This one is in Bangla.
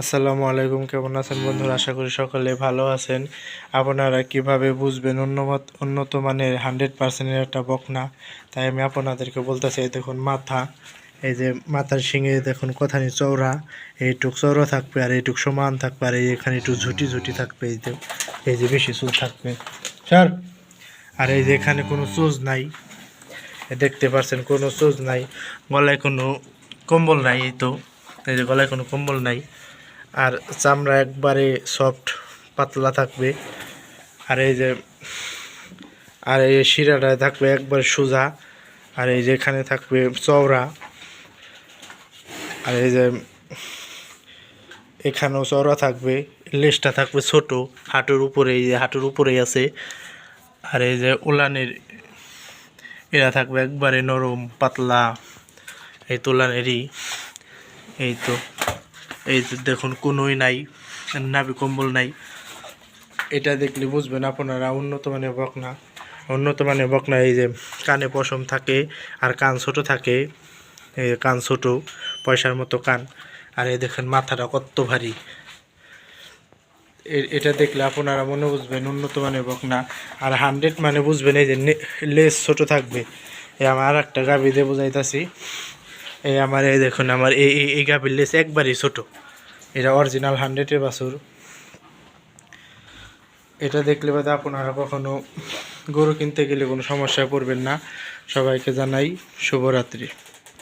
আসসালামু আলাইকুম, কেমন আছেন বন্ধুরা? আশা করি সকলে ভালো আছেন। আপনারা কীভাবে বুঝবেন উন্নত উন্নত মানের হান্ড্রেড পার্সেন্টের একটা বকনা? তাই আমি আপনাদেরকে বলতে চাই দেখুন মাথা। এই যে মাথার শিঙে দেখুন কোথানি চৌড়া এইটুক চৌড়া থাকবে আর এইটুক সমান থাকবে আর এখানে একটু ঝুটি ঝুটি থাকবে, এই যে এই যে বেশি চুল থাকবে। স্যার আর এই যে এখানে কোনো চুজ নাই। দেখতে পাচ্ছেন কোনো চুজ নাই। গলায় কোনো কম্বল নাই এই তো। এই যে গলায় কোনো কম্বল নাই। আর চামড়া একবারে সফট পাতলা থাকবে। আর এই যে, আর এই শিরাটা থাকবে একবার সোজা। আর এই যে এখানে থাকবে চওড়া। আর এই যে এখানেও চওড়া থাকবে লেজটা থাকবে ছোট, হাঁটুর উপরে, এই যে হাঁটুর উপরেই আছে। আর এই যে উলানের এরা থাকবে একবারে নরম, পাতলা, এই তোলানেরই এই তো। এই যে দেখুন, কোনোই নাই, নাভি কম্বল নাই। এটা দেখলে বুঝবেন আপনারা, উন্নত মানের বকনা। উন্নত মানের বকনা, এই যে কানে পশম থাকে আর কান ছোট থাকে। এই কান ছোট, পয়সার মতো কান। আর এই দেখেন, মাথাটা কত ভারী। এটা দেখলে আপনারা মনে বুঝবেন উন্নত মানের বকনা। আর হান্ড্রেড মানে বুঝবেন এই যে নে- লেজ ছোট থাকবে। এই আমার একটা গাভি দিয়ে বোঝাইতেছি। এই আমার এই দেখুন, আমার এই এই- গাভির লেজ একবারই ছোট। এটা অরিজিনাল হান্ড্রেডের বাছুর। এটা দেখলে বাদে আপনারা কখনো গরু কিনতে গেলে কোনো সমস্যায় পড়বেন না। সবাইকে জানাই শুভরাত্রি।